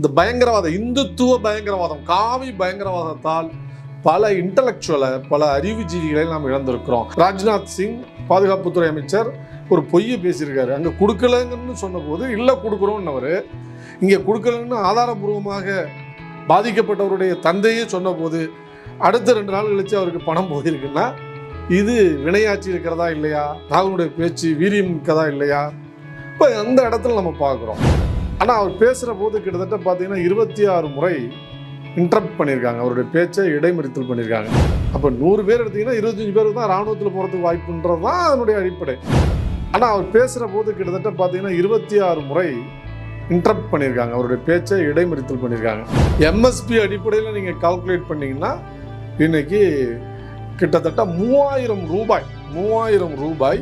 இந்த பயங்கரவாத இந்துத்துவ பயங்கரவாதம் காவி பயங்கரவாதத்தால் பல இன்டலெக்சுவலை பல அறிவுஜீவிகளை நாம் இழந்திருக்கிறோம். ராஜ்நாத் சிங் பாதுகாப்புத்துறை அமைச்சர் ஒரு பொய்யை பேசியிருக்காரு. அங்கே கொடுக்கலங்கன்னு சொன்னபோது இல்லை கொடுக்குறோன்னவர் இங்கே கொடுக்கலன்னு ஆதாரபூர்வமாக பாதிக்கப்பட்டவருடைய தந்தையே சொன்னபோது அடுத்த ரெண்டு நாள் கழிச்சு அவருக்கு பணம் போயிருக்குன்னா இது வினையாட்சி இருக்கிறதா இல்லையா? ராகுனுடைய பேச்சு வீரியம் இருக்கதா இல்லையா? இப்போ அந்த இடத்துல நம்ம பார்க்குறோம். ஆனால் அவர் பேசுகிற போது கிட்டத்தட்ட பார்த்தீங்கன்னா இருபத்தி ஆறு முறை இன்டரப்ட் பண்ணியிருக்காங்க அவருடைய பேச்சை இடைமறித்தல் பண்ணியிருக்காங்க அப்போ நூறு பேர் எடுத்தீங்கன்னா இருபத்தஞ்சு பேருக்கு தான் ராணுவத்தில் போகிறதுக்கு வாய்ப்புன்றது தான் அதனுடைய அடிப்படை. ஆனால் அவர் பேசுகிற போது கிட்டத்தட்ட பார்த்தீங்கன்னா இருபத்தி ஆறு முறை இன்டரப்ட் பண்ணியிருக்காங்க அவருடைய பேச்சை இடைமறித்தல் பண்ணியிருக்காங்க எம்எஸ்பி அடிப்படையில் நீங்கள் கால்குலேட் பண்ணிங்கன்னா இன்னைக்கு கிட்டத்தட்ட மூவாயிரம் ரூபாய் மூவாயிரம் ரூபாய்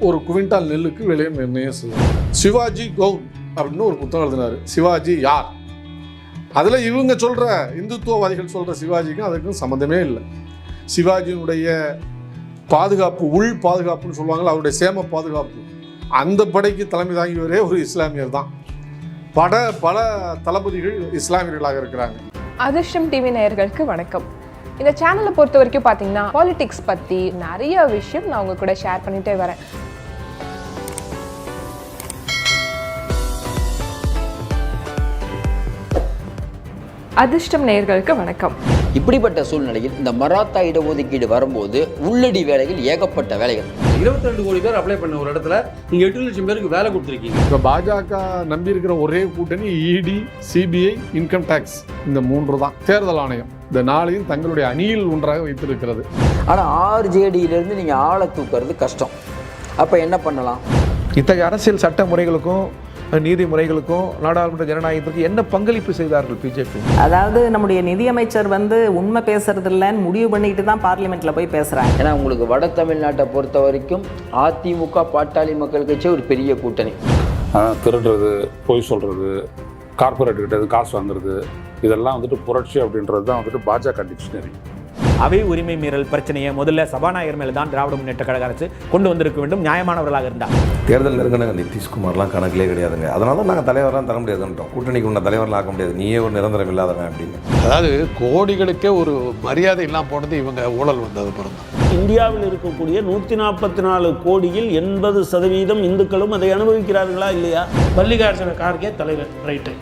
ஒரு குவிண்டால் நெல்லுக்கு விலை நிர்ணயம் செய்யும் சிவாஜி கவுன் அப்படின்னு ஒரு புத்தகம் எழுதினார். சிவாஜி யார்? அதில் இவங்க சொல்கிற இந்துத்துவவாதிகள் சொல்கிற சிவாஜிக்கும் அதுக்கும் சம்மந்தமே இல்லை. சிவாஜியினுடைய பாதுகாப்பு உள் பாதுகாப்புன்னு சொல்லுவாங்கள்ல அவருடைய சேம பாதுகாப்பு. அந்த படைக்கு தலைமை தாங்கியவரே ஒரு இஸ்லாமியர் தான். பட பல தளபதிகள் இஸ்லாமியர்களாக இருக்கிறாங்க. அதிர்ஷ்டம் டிவி நேயர்களுக்கு வணக்கம். இந்த சேனலை பொறுத்த வரைக்கும் பார்த்தீங்கன்னா பாலிடிக்ஸ் பற்றி நிறைய விஷயம் நான் உங்கள் கூட ஷேர் பண்ணிகிட்டே வரேன். அதிர்ஷ்டம் நேயர்களுக்கு வணக்கம். இப்படிப்பட்ட சூழ்நிலையில் இந்த மராத்தா இடஒதுக்கீடு வரும்போது உள்ளடி வேலைகள் ஏகப்பட்ட வேலைகள். இருபத்தி ரெண்டு கோடி பேர் அப்ளை பண்ண ஒரு இடத்துல நீங்க எட்டு லட்சம் பேருக்கு வேலை கொடுத்துருக்கீங்க. இப்போ பாஜக நம்பி இருக்கிற ஒரே கூட்டணி இடி சிபிஐ இன்கம் டேக்ஸ் இந்த மூன்று தான். தேர்தல் ஆணையம். இந்த நாளையும் தங்களுடைய அணியில் ஒன்றாக வைத்திருக்கிறது. ஆனால் ஆர்ஜேடியிலேருந்து நீங்கள் ஆளை தூக்குறது கஷ்டம். அப்போ என்ன பண்ணலாம்? இத்தகைய அரசியல் சட்ட முறைகளுக்கும் நீதிமுறைகளுக்கும் நாடாளுமன்ற ஜனநாயகத்திற்கு என்ன பங்களிப்பு செய்தார்கள் பிஜேபி அதாவது நம்முடைய நிதியமைச்சர் வந்து உண்மை பேசுறது இல்லைன்னு முடிவு பண்ணிட்டு தான் பார்லிமெண்ட்ல போய் பேசுறாங்க. ஏன்னா உங்களுக்கு வட தமிழ்நாட்டை பொறுத்த வரைக்கும் அதிமுக பாட்டாளி மக்கள் கட்சி ஒரு பெரிய கூட்டணி. திருடுறது பொய் சொல்கிறது கார்ப்பரேட் கிட்ட இருந்து காசு வாங்குறது இதெல்லாம் வந்துட்டு புரட்சி அப்படின்றது தான் வந்துட்டு பாஜக டிக்ஷனரி அவை உரிமை மீறல் பிரச்சனையை முதல்ல சபாநாயகர் மேல தான் திராவிட முன்னேற்ற கழக அரசு கொண்டு வந்திருக்க வேண்டும் நியாயமானவர்களாக இருந்தார் தேர்தல் நெருங்கின நிதிஷ்குமார்லாம் கணக்கிலே கிடையாதுங்க. அதனால தான் நாங்கள் தலைவரெலாம் தர முடியாதுன்றோம் கூட்டணிக்கு உன்ன தலைவரெலாம் ஆக்க முடியாது. நீயே ஒரு நிரந்தரம் இல்லாதவன் அப்படின்னு. அதாவது கோடிகளுக்கே ஒரு மரியாதை இல்லாமல் போனது இவங்க ஊழல் வந்தது பிறந்தான் இந்தியாவில் இருக்கக்கூடிய நூற்றி நாற்பத்தி நாலு கோடியில் எண்பது சதவீதம் இந்துக்களும் அதை அனுபவிக்கிறார்களா இல்லையா? மல்லிகார்ஜுன கார்கே தலைவர். ரைட்டு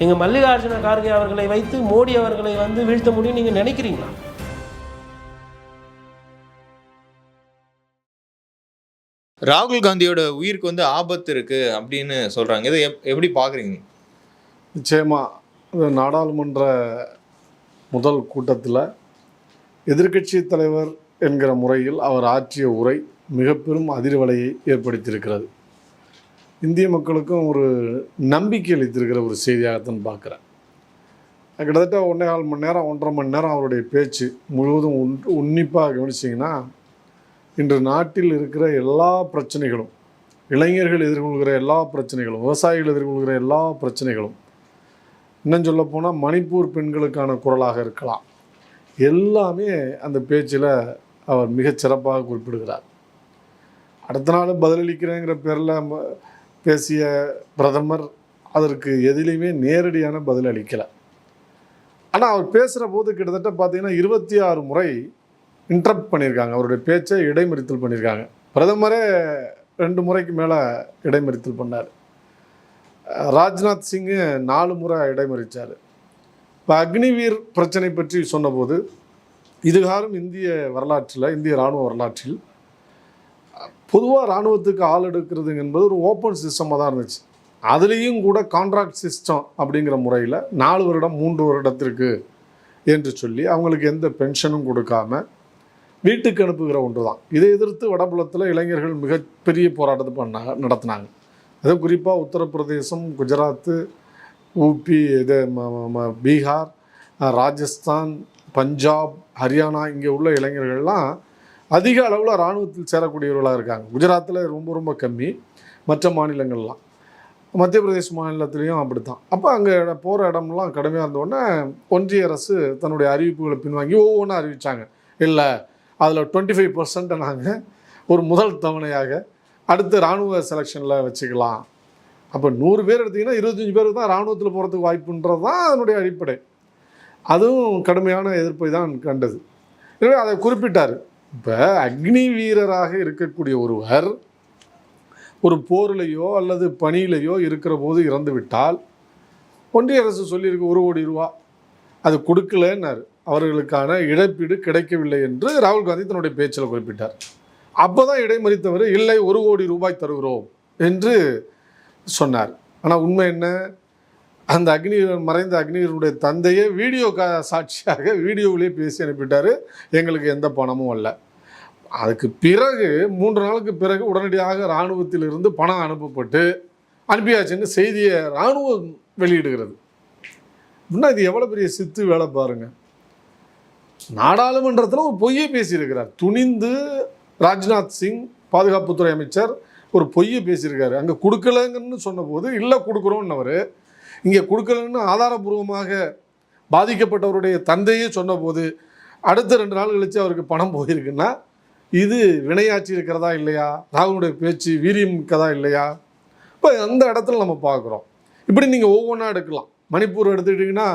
நீங்க மல்லிகார்ஜுன கார்கே அவர்களை வைத்து மோடி அவர்களை வந்து வீழ்த்த முடியும் நீங்க நினைக்கிறீங்களா? ராகுல் காந்தியோட உயிருக்கு வந்து ஆபத்து இருக்கு அப்படின்னு சொல்றாங்க. இதை எப்- எப்படி பாக்குறீங்க? நிச்சயமா நாடாளுமன்ற முதல் கூட்டத்தில் எதிர்க்கட்சி தலைவர் என்கிற முறையில் அவர் ஆற்றிய உரை மிக பெரும் அதிர்வலையை ஏற்படுத்தியிருக்கிறது. இந்திய மக்களுக்கும் ஒரு நம்பிக்கை அளித்திருக்கிற ஒரு செய்தியாகத்தான் பார்க்குறேன். கிட்டத்தட்ட ஒன்றே கால் மணி நேரம் ஒன்றரை மணி நேரம் அவருடைய பேச்சு முழுவதும் உன் உன்னிப்பாக கவனிச்சிங்கன்னா இன்று நாட்டில் இருக்கிற எல்லா பிரச்சனைகளும் இளைஞர்கள் எதிர்கொள்கிற எல்லா பிரச்சனைகளும் விவசாயிகள் எதிர்கொள்கிற எல்லா பிரச்சனைகளும் இன்னும் சொல்லப்போனால் மணிப்பூர் பெண்களுக்கான குரலாக இருக்கலாம். எல்லாமே அந்த பேச்சில் அவர் மிகச்சிறப்பாக குறிப்பிடுகிறார். அடுத்த நாள் பதிலளிக்கிறேங்கிற பேரில் ம- பேசிய பிரதமர் அதற்கு எதிலையுமே நேரடியான பதில் அளிக்கலை ஆனால் அவர் பேசுகிற போது கிட்டத்தட்ட பார்த்தீங்கன்னா இருபத்தி ஆறு முறை இன்டரப்ட் பண்ணியிருக்காங்க. அவருடைய பேச்சை இடைமறித்தல் பண்ணியிருக்காங்க. பிரதமரே ரெண்டு முறைக்கு மேலே இடைமறித்தல் பண்ணார். ராஜ்நாத் சிங்கு நாலு முறை இடைமறித்தார் இப்போ அக்னிவீர் பிரச்சனை பற்றி சொன்னபோது இதுகாரும் இந்திய வரலாற்றில் இந்திய இராணுவ வரலாற்றில் பொதுவாக இராணுவத்துக்கு ஆள் எடுக்கிறது என்பது ஒரு ஓப்பன் சிஸ்டமாக தான் இருந்துச்சு. அதுலேயும் கூட கான்ட்ராக்ட் சிஸ்டம் அப்படிங்கிற முறையில் நாலு வருடம் மூன்று வருடத்திற்கு என்று சொல்லி அவங்களுக்கு எந்த பென்ஷனும் கொடுக்காம வீட்டுக்கு அனுப்புகிற ஒன்று தான் இதை எதிர்த்து வடபுலத்தில் இளைஞர்கள் மிகப்பெரிய போராட்டத்தை பண்ணாங்க நடத்தினாங்க. அதுவும் குறிப்பாக உத்தரப்பிரதேசம் குஜராத்து ஊபி இது ம- ம- பீகார் ராஜஸ்தான் பஞ்சாப் ஹரியானா இங்கே உள்ள இளைஞர்கள்லாம் அதிக அளவில் இராணுவத்தில் சேரக்கூடியவர்களாக இருக்காங்க. குஜராத்தில் ரொம்ப ரொம்ப கம்மி. மற்ற மாநிலங்கள்லாம். மத்திய பிரதேச மாநிலத்திலையும் அப்படி தான் அப்போ அங்கே போகிற இடம்லாம் கடுமையாக இருந்தோடனே ஒன்றிய அரசு தன்னுடைய அறிவிப்புகளை பின்வாங்கி ஒவ்வொன்றா அறிவித்தாங்க இல்லை அதில் டுவெண்ட்டி ஃபைவ் பர்சன்ட்டை நாங்கள் ஒரு முதல் தவணையாக அடுத்த இராணுவ செலெக்ஷனில் வச்சுக்கலாம். அப்போ நூறு பேர் எடுத்தீங்கன்னா இருபத்தஞ்சி பேருக்கு தான் இராணுவத்தில் போகிறதுக்கு வாய்ப்புன்றது தான் அதனுடைய அடிப்படை. அதுவும் கடுமையான எதிர்ப்பை தான் கண்டது. எனவே அதை குறிப்பிட்டார். இப்போ அக்னி வீரராக இருக்கக்கூடிய ஒருவர் ஒரு போர்லையோ அல்லது பணியிலையோ இருக்கிற போது இறந்து விட்டால் ஒன்றிய அரசு சொல்லியிருக்கு ஒரு கோடி ரூபா. அது கொடுக்கலன்னாரு. அவர்களுக்கான இழப்பீடு கிடைக்கவில்லை என்று ராகுல் காந்தி தன்னுடைய பேச்சில் குறிப்பிட்டார். அப்போ தான் இடைமறித்தவர் இல்லை ஒரு கோடி ரூபாய் தருகிறோம் என்று சொன்னார். ஆனால் உண்மை என்ன? அந்த அக்னிவீரன் மறைந்த அக்னிவீரனுடைய தந்தையே வீடியோ கா சாட்சியாக வீடியோவிலே பேசி அனுப்பிட்டார். எங்களுக்கு எந்த பணமும் அல்ல. அதுக்கு பிறகு மூன்று நாளுக்கு பிறகு உடனடியாக இராணுவத்திலிருந்து பணம் அனுப்பப்பட்டு அனுப்பியாச்சுன்னு செய்தியை இராணுவம் வெளியிடுகிறது. இன்னும் இது எவ்வளோ பெரிய சித்து வேலை பாருங்கள் நாடாளுமன்றத்தில் ஒரு பொய்யை பேசியிருக்கிறார். துணிந்து ராஜ்நாத் சிங் பாதுகாப்புத்துறை அமைச்சர் ஒரு பொய்யை பேசியிருக்காரு. அங்கே கொடுக்கலங்கன்னு சொன்னபோது இல்லை கொடுக்குறோன்னவர் இங்கே கொடுக்கலன்னு ஆதாரபூர்வமாக பாதிக்கப்பட்டவருடைய தந்தையே சொன்னபோது அடுத்த ரெண்டு நாள் கழித்து அவருக்கு பணம் போயிருக்குன்னா இது வினையாட்சி இருக்கிறதா இல்லையா? ராகுனுடைய பேச்சு வீரியம் இருக்கிறதா இல்லையா? இப்போ அந்த இடத்துல நம்ம பார்க்குறோம். இப்படி நீங்கள் ஒவ்வொன்றா எடுக்கலாம். மணிப்பூர் எடுத்துக்கிட்டிங்கன்னா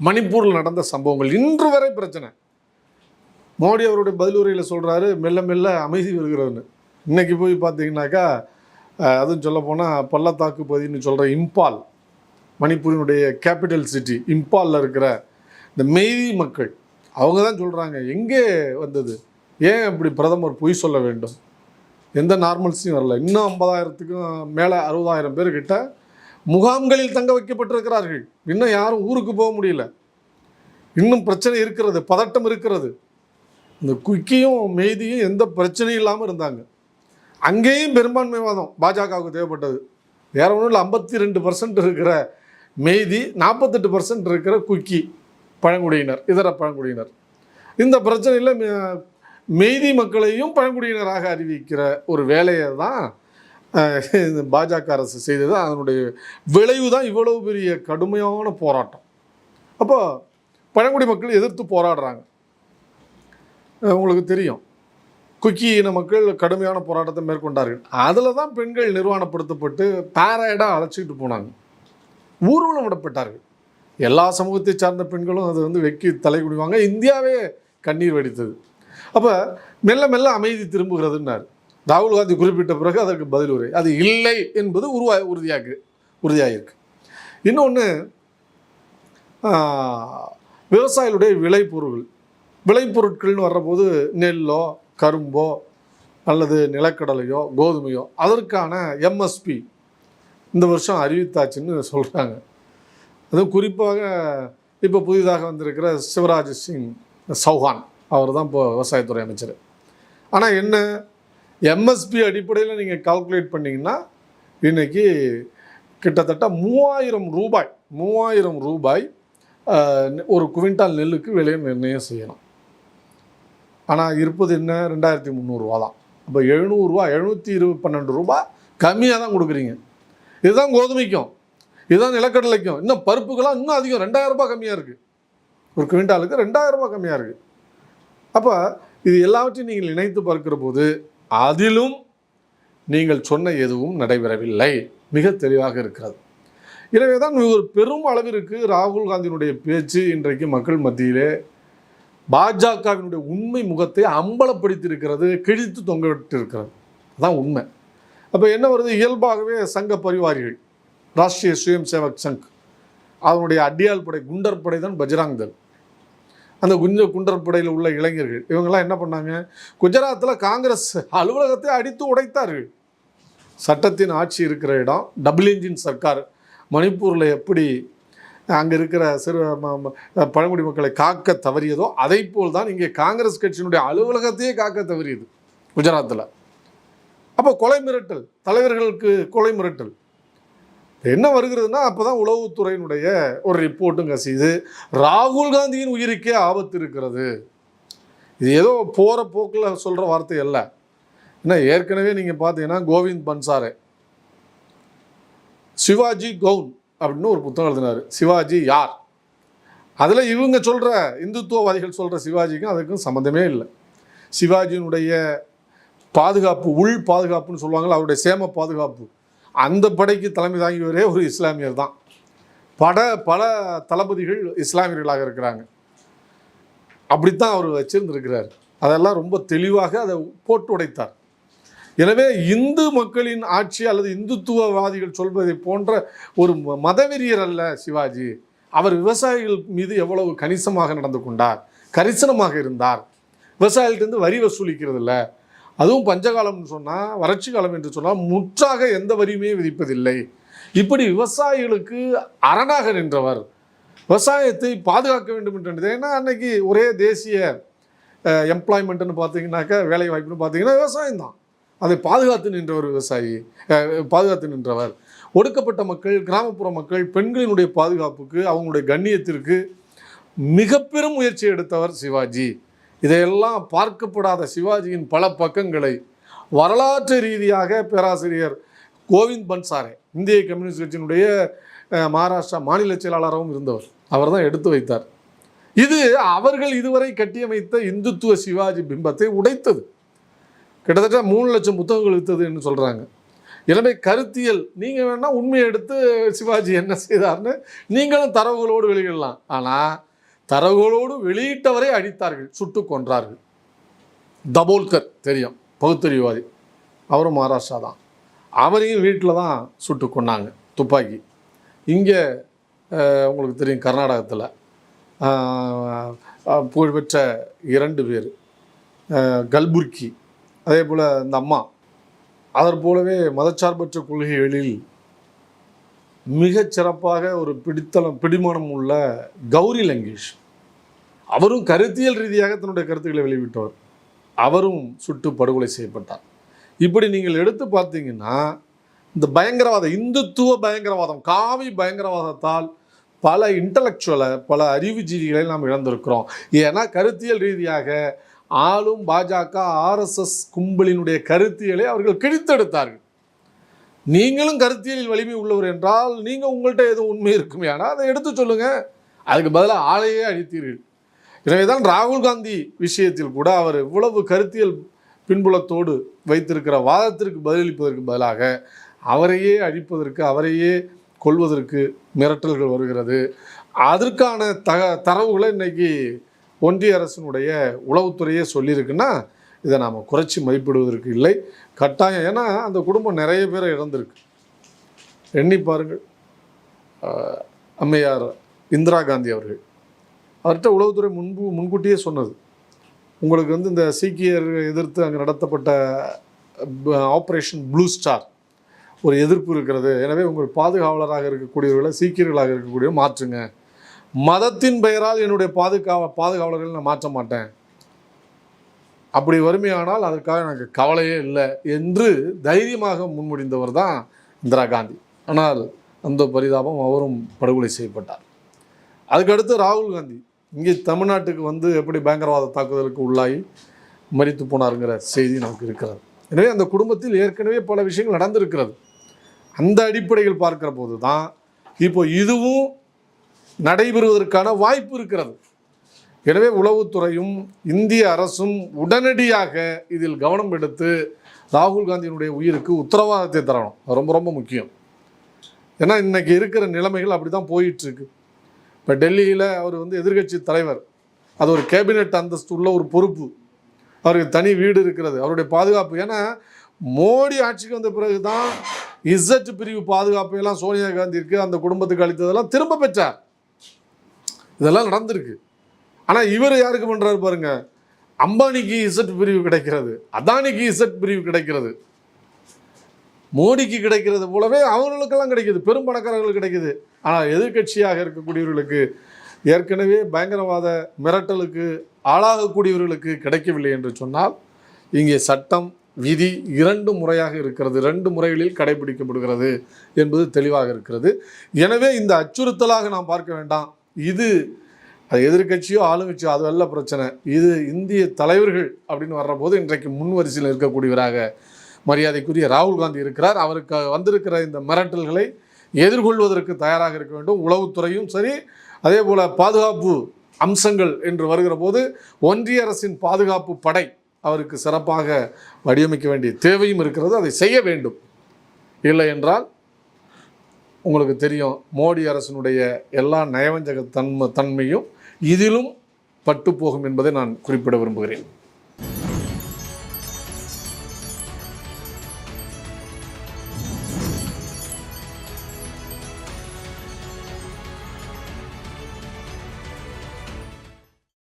மணிப்பூரில் நடந்த சம்பவங்கள். இன்று வரை பிரச்சனை. மோடி அவருடைய பதிலுரையில் சொல்கிறாரு மெல்ல மெல்ல அமைதி வருகிறதுன்னு. இன்றைக்கி போய் பார்த்தீங்கன்னாக்கா அதுவும் சொல்ல போனால் பள்ளத்தாக்கு பகுதின்னு சொல்கிற இம்பால் மணிப்பூரினுடைய கேபிட்டல் சிட்டி இம்பாலில் இருக்கிற இந்த மெய்தி மக்கள் அவங்க தான் சொல்கிறாங்க எங்கே வந்தது? ஏன் இப்படி பிரதமர் பொய் சொல்ல வேண்டும்? எந்த நார்மல்ஸையும் வரல. இன்னும் ஐம்பதாயிரத்துக்கும் மேலே அறுபதாயிரம் பேர்கிட்ட முகாம்களில் தங்க வைக்கப்பட்டிருக்கிறார்கள். இன்னும் யாரும் ஊருக்கு போக முடியல. இன்னும் பிரச்சனை இருக்கிறது பதட்டம் இருக்கிறது. இந்த குக்கியும் மெய்தியும் எந்த பிரச்சனையும் இல்லாமல் இருந்தாங்க. அங்கேயும் பெரும்பான்மைவாதம் பாஜகவுக்கு தேவைப்பட்டது. வேற ஒன்றும் இல்லை ஐம்பத்தி ரெண்டு பர்சன்ட் இருக்கிற மெய்தி நாற்பத்தெட்டு பர்சன்ட் இருக்கிற குக்கி பழங்குடியினர் இதர பழங்குடியினர். இந்த பிரச்சனையில் மெ- மெய்தி மக்களையும் பழங்குடியினராக அறிவிக்கிற ஒரு வேலையை தான் பாஜக அரசு செய்தது அதனுடைய விளைவு தான் இவ்வளவு பெரிய கடுமையான போராட்டம். அப்போ பழங்குடி மக்கள் எதிர்த்து போராடுறாங்க. உங்களுக்கு தெரியும். குக்கி இன மக்கள் கடுமையான போராட்டத்தை மேற்கொண்டார்கள். அதில் தான் பெண்கள் நிர்வாணப்படுத்தப்பட்டு பேரேடாக அழைச்சிக்கிட்டு போனாங்க. ஊர்வலம் விடப்பட்டார்கள். எல்லா சமூகத்தை சார்ந்த பெண்களும் அது வந்து வெக்கி தலை குடிவாங்க இந்தியாவே கண்ணீர் வெடித்தது. அப்போ மெல்ல மெல்ல அமைதி திரும்புகிறதுன்னாரு. ராகுல் காந்தி குறிப்பிட்ட பிறகு அதற்கு பதில் உரை. அது இல்லை என்பது உருவா உறுதியாக உறுதியாகிருக்கு இன்னொன்று விவசாயிகளுடைய விளைபொருள். விளைபொருட்கள்னு வர்றபோது நெல்லோ கரும்போ அல்லது நிலக்கடலையோ கோதுமையோ அதற்கான எம்எஸ்பி இந்த வருஷம் அறிவித்தாச்சுன்னு சொல்கிறாங்க அதுவும் குறிப்பாக இப்போ புதிதாக வந்திருக்கிற சிவராஜ் சிங் சௌஹான் அவர் தான் இப்போ விவசாயத்துறை அமைச்சர். ஆனால் என்ன எம்எஸ்பி அடிப்படையில் நீங்கள் கால்குலேட் பண்ணிங்கன்னா இன்னைக்கு கிட்டத்தட்ட மூவாயிரம் ரூபாய் மூவாயிரம் ரூபாய் ஒரு குவிண்டால் நெல்லுக்கு விலை நிர்ணயம் செய்யணும். ஆனால் இருப்பது என்ன? ரெண்டாயிரத்தி முந்நூறுரூவா தான். அப்போ எழுநூறுரூவா எழுநூற்றி இருபது பன்னெண்டு ரூபா கம்மியாக தான் கொடுக்குறீங்க. இதுதான் கோதுமைக்கும். இதுதான் நிலக்கடலைக்கும். இன்னும் பருப்புக்கெல்லாம் இன்னும் அதிகம். ரெண்டாயிரம் ரூபாய் கம்மியாக இருக்குது ஒரு குவிண்டாலுக்கு ரெண்டாயிரரூபா கம்மியாக இருக்குது அப்போ இது எல்லாவற்றையும் நீங்கள் இணைத்து பார்க்குற போது அதிலும் நீங்கள் சொன்ன எதுவும் நடைபெறவில்லை. மிக தெளிவாக இருக்கிறது. எனவே தான் ஒரு பெரும் அளவிற்கு ராகுல் காந்தியினுடைய பேச்சு இன்றைக்கு மக்கள் மத்தியிலே பாஜகவினுடைய உண்மை முகத்தை அம்பலப்படுத்தியிருக்கிறது கிழித்து தொங்கவிட்டிருக்கிறது. அதான் உண்மை. அப்போ என்ன வருது? இயல்பாகவே சங்க பரிவாரிகள் ராஷ்டிரிய சுயம் சேவக் சங்க் அதனுடைய அடியால் படை குண்டர் படை தான் பஜ்ராங் தள். அந்த குஞ்ச குண்டற்புடையில் உள்ள இளைஞர்கள் இவங்கெல்லாம் என்ன பண்ணாங்க? குஜராத்தில் காங்கிரஸ் அலுவலகத்தை அடித்து உடைத்தார்கள். சட்டத்தின் ஆட்சி இருக்கிற இடம் டபுள் இன்ஜின் சர்க்கார். மணிப்பூரில் எப்படி அங்கே இருக்கிற சிறு ம- பழங்குடி மக்களை காக்க தவறியதோ அதை போல் தான் இங்கே காங்கிரஸ் கட்சியினுடைய அலுவலகத்தையே காக்க தவறியது குஜராத்தில் அப்போ கொலை மிரட்டல் தலைவர்களுக்கு கொலை மிரட்டல். என்ன வருகிறதுனா அப்போ தான் உளவுத்துறையினுடைய ஒரு ரிப்போர்ட்டும் கசியுது ராகுல் காந்தியின் உயிருக்கே ஆபத்து இருக்கிறது. இது ஏதோ போகிற போக்கில் சொல்கிற வார்த்தை அல்ல. ஏன்னா ஏற்கனவே நீங்கள் பார்த்தீங்கன்னா கோவிந்த் பன்சாரே சிவாஜி கவுன் அப்படின்னு ஒரு புத்தகம் எழுதினார். சிவாஜி யார்? அதில் இவங்க சொல்கிற இந்துத்துவவாதிகள் சொல்கிற சிவாஜிக்கும் அதுக்கும் சம்மந்தமே இல்லை. சிவாஜியினுடைய பாதுகாப்பு உள் பாதுகாப்புன்னு சொல்லுவாங்களா அவருடைய சேம பாதுகாப்பு. அந்த படைக்கு தலைமை தாங்கியவரே ஒரு இஸ்லாமியர் தான். பட பல தளபதிகள் இஸ்லாமியர்களாக இருக்கிறாங்க. அப்படித்தான் அவர் வச்சிருந்திருக்கிறார். அதெல்லாம் ரொம்ப தெளிவாக அதை போட்டு உடைத்தார் எனவே இந்து மக்களின் ஆட்சி அல்லது இந்துத்துவவாதிகள் சொல்வதை போன்ற ஒரு ம- மதவெறியர் அல்ல சிவாஜி. அவர் விவசாயிகள் மீது எவ்வளவு கணிசமாக நடந்து கொண்டார் கரிசனமாக இருந்தார். விவசாயிகள்கிட்ட வரி வசூலிக்கிறது இல்லை அதுவும் பஞ்சகாலம்னு சொன்னால் வறட்சி காலம் என்று சொன்னால் முற்றாக எந்த வரியுமே விதிப்பதில்லை. இப்படி விவசாயிகளுக்கு அரணாக நின்றவர் விவசாயத்தை பாதுகாக்க வேண்டும் என்று ஏன்னா அன்னைக்கு ஒரே தேசிய எம்ப்ளாய்மெண்ட்டுன்னு பார்த்தீங்கன்னாக்கா வேலை வாய்ப்புன்னு பார்த்தீங்கன்னா விவசாயம் தான். அதை பாதுகாத்து நின்றவர் விவசாயி பாதுகாத்து நின்றவர். ஒடுக்கப்பட்ட மக்கள் கிராமப்புற மக்கள் பெண்களினுடைய பாதுகாப்புக்கு அவங்களுடைய கண்ணியத்திற்கு மிக பெரும் முயற்சி எடுத்தவர் சிவாஜி. இதையெல்லாம் பார்க்கப்படாத சிவாஜியின் பல பக்கங்களை வரலாற்று ரீதியாக பேராசிரியர் கோவிந்த் பன்சாரே இந்திய கம்யூனிஸ்ட் கட்சியினுடைய மகாராஷ்டிரா மாநில செயலாளராகவும் இருந்தவர். அவர் தான் எடுத்து வைத்தார். இது அவர்கள் இதுவரை கட்டியமைத்த இந்துத்துவ சிவாஜி பிம்பத்தை உடைத்தது. கிட்டத்தட்ட மூணு லட்சம் புத்தகங்கள் வித்ததுன்னு சொல்கிறாங்க எனவே கருத்தியல் நீங்கள் வேணால் உண்மையை எடுத்து சிவாஜி என்ன செய்தார்னு நீங்களும் தரவுகளோடு வெளியிடலாம். ஆனால் தரவுகளோடு வெளியிட்டவரை அடித்தார்கள் சுட்டு கொன்றார்கள். தபோல்கர் தெரியும் பகுத்தறிவாதி அவரும் மகாராஷ்டிரா தான். அவரையும் வீட்டில் தான் சுட்டு கொண்டாங்க துப்பாக்கி. இங்கே உங்களுக்கு தெரியும் கர்நாடகத்தில். புகழ்பெற்ற இரண்டு பேர். கல்புர்கி அதே போல் இந்த அம்மா. அதற் போலவே மதச்சார்பற்ற கொள்கைகளில் மிகச் சிறப்பாக ஒரு பிடித்தளம் பிடிமானம் உள்ள கௌரி லங்கேஷ். அவரும் கருத்தியல் ரீதியாக தன்னுடைய கருத்துக்களை வெளியிட்டவர். அவரும் சுட்டு படுகொலை செய்யப்பட்டார். இப்படி நீங்கள் எடுத்து பார்த்தீங்கன்னா இந்த பயங்கரவாத இந்துத்துவ பயங்கரவாதம் காவி பயங்கரவாதத்தால் பல இன்டலெக்சுவலை பல அறிவுஜீவிகளை நாம் இழந்திருக்கிறோம். ஏன்னா கருத்தியல் ரீதியாக ஆளும் பாஜக ஆர்எஸ்எஸ் கும்பலினுடைய கருத்தியலை அவர்கள் கிழித்தெடுத்தார்கள். நீங்களும் கருத்தியலில் வலிமை உள்ளவர் என்றால் நீங்கள் உங்கள்கிட்ட எதுவும் உண்மை இருக்குமே. ஆனால் அதை எடுத்து சொல்லுங்கள் அதுக்கு பதிலாக ஆளையே அழித்தீர்கள். எனவே தான் ராகுல் காந்தி விஷயத்தில் கூட அவர் இவ்வளவு கருத்தியல் பின்புலத்தோடு வைத்திருக்கிற வாதத்திற்கு பதிலளிப்பதற்கு பதிலாக அவரையே அழிப்பதற்கு அவரையே கொள்வதற்கு மிரட்டல்கள் வருகிறது. அதற்கான தக தரவுகளை இன்னைக்கு ஒன்றிய அரசினுடைய உளவுத்துறையே சொல்லியிருக்குன்னா இதை நாம் குறைச்சி மதிப்பிடுவதற்கு இல்லை. கட்டாயம். ஏன்னா அந்த குடும்பம் நிறைய பேரை இழந்திருக்கு. எண்ணி பாருங்கள். அம்மையார் இந்திரா காந்தி அவர்கள். அவர்கிட்ட உளவுத்துறை முன்பு முன்கூட்டியே சொன்னது. உங்களுக்கு வந்து இந்த சீக்கியர் எதிர்த்து அங்கே நடத்தப்பட்ட ஆப்ரேஷன் ப்ளூ ஸ்டார் ஒரு எதிர்ப்பு இருக்கிறது. எனவே உங்கள் பாதுகாவலராக இருக்கக்கூடியவர்களை சீக்கியர்களாக இருக்கக்கூடிய மாற்றுங்க. மதத்தின் பெயரால் என்னுடைய பாதுகா பாதுகாவலர்களை நான் மாற்ற மாட்டேன். அப்படி வறுமையானால் அதற்காக எனக்கு கவலையே இல்லை என்று தைரியமாக முன்மொழிந்தவர் தான் இந்திரா காந்தி. ஆனால் அந்த பரிதாபம் அவரும் படுகொலை செய்யப்பட்டார். அதுக்கடுத்து ராகுல் காந்தி. இங்கே தமிழ்நாட்டுக்கு வந்து எப்படி பயங்கரவாத தாக்குதலுக்கு உள்ளாகி மறித்து போனாருங்கிற செய்தி நமக்கு இருக்கிறது. எனவே அந்த குடும்பத்தில் ஏற்கனவே பல விஷயங்கள் நடந்திருக்கிறது. அந்த அடிப்படையில் பார்க்கிற போது தான் இப்போ இதுவும் நடைபெறுவதற்கான வாய்ப்பு இருக்கிறது. எனவே உளவுத்துறையும் இந்திய அரசும் உடனடியாக இதில் கவனம் எடுத்து ராகுல் காந்தியினுடைய உயிருக்கு உத்தரவாதத்தை தரணும். ரொம்ப ரொம்ப முக்கியம். ஏன்னா இன்றைக்கி இருக்கிற நிலைமைகள் அப்படி தான் போயிட்டுருக்கு இப்போ டெல்லியில் அவர் வந்து எதிர்க்கட்சி தலைவர். அது ஒரு கேபினெட் அந்தஸ்து உள்ள ஒரு பொறுப்பு. அவருக்கு தனி வீடு இருக்கிறது. அவருடைய பாதுகாப்பு. ஏன்னா மோடி ஆட்சிக்கு வந்த பிறகு தான் இசட் பிரிவு பாதுகாப்பு எல்லாம் சோனியா காந்திக்கு அந்த குடும்பத்துக்கு அளித்ததெல்லாம் திரும்ப பெற்றார். இதெல்லாம் நடந்திருக்கு. ஆனால் இவர் யாருக்கு பண்ணுறாரு பாருங்க. அம்பானிக்கு இசட் பிரிவு கிடைக்கிறது. அதானிக்கு இசட் பிரிவு கிடைக்கிறது. மோடிக்கு கிடைக்கிறது போலவே அவர்களுக்கெல்லாம் கிடைக்குது. பெரும் பணக்காரர்களுக்கு கிடைக்குது. ஆனால் எதிர்க்கட்சியாக இருக்கக்கூடியவர்களுக்கு ஏற்கனவே பயங்கரவாத மிரட்டலுக்கு ஆளாகக்கூடியவர்களுக்கு கிடைக்கவில்லை என்று சொன்னால் இங்கே சட்டம் விதி இரண்டு முறையாக இருக்கிறது. ரெண்டு முறைகளில் கடைபிடிக்கப்படுகிறது என்பது தெளிவாக இருக்கிறது. எனவே இந்த அச்சுறுத்தலாக நாம் பார்க்க வேண்டாம். இது அது எதிர்க்கட்சியோ ஆளுங்கட்சியோ அது அல்ல பிரச்சனை. இது இந்திய தலைவர்கள் அப்படின்னு வர்றபோது இன்றைக்கு முன் வரிசையில் இருக்கக்கூடியவராக மரியாதைக்குரிய ராகுல் காந்தி இருக்கிறார். அவருக்கு வந்திருக்கிற இந்த மிரட்டல்களை எதிர்கொள்வதற்கு தயாராக இருக்க வேண்டும். உளவுத்துறையும் சரி அதே போல் பாதுகாப்பு அம்சங்கள் என்று வருகிற போது ஒன்றிய அரசின் பாதுகாப்பு படை அவருக்கு சிறப்பாக வடிவமைக்க வேண்டிய தேவையும் இருக்கிறது. அதை செய்ய வேண்டும். இல்லை என்றால் உங்களுக்கு தெரியும் மோடி அரசினுடைய எல்லா நயவஞ்சக தன்மை தன்மையும் இதிலும் பட்டு போகும் என்பதை நான் குறிப்பிட விரும்புகிறேன்.